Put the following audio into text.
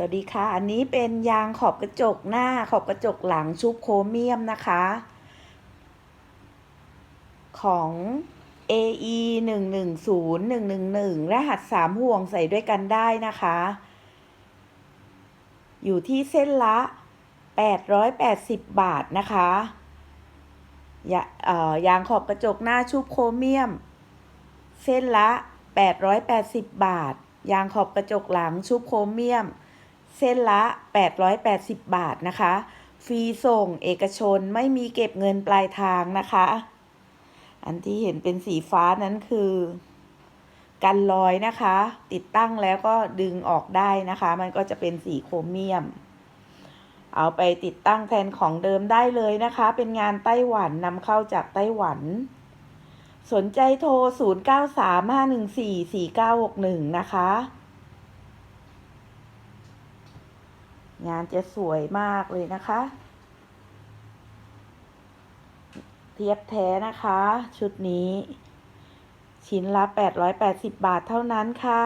สวัสดีค่ะ อันนี้เป็นยางขอบกระจกหน้าขอบกระจกหลังชุบโครเมียมนะคะ ของ AE 1 1 0 1 1 1รหัส 3 ห่วงใส่ด้วยกันได้นะคะ อยู่ที่เส้นละ 880 บาทนะคะยายางขอบกระจกหน้าชุบโครเมียม เส้นละ 880 บาท ยางขอบกระจกหลังชุบโครเมียม เส้นละ 880 บาทนะคะ ฟรีส่งเอกชนไม่มีเก็บเงินปลายทางนะคะ อันที่เห็นเป็นสีฟ้านั้นคือ กันรอยนะคะ ติดตั้งแล้วก็ดึงออกได้นะคะ มันก็จะเป็นสีโครเมียม เอาไปติดตั้งแทนของเดิมได้เลยนะคะ เป็นงานไต้หวันนำเข้าจากไต้หวันสนใจโทร 0935144961 นะคะ งานจะสวยมากเลยนะคะ เทียบแท้นะคะ ชุดนี้ ชิ้นละ 880 บาทเท่านั้นค่ะ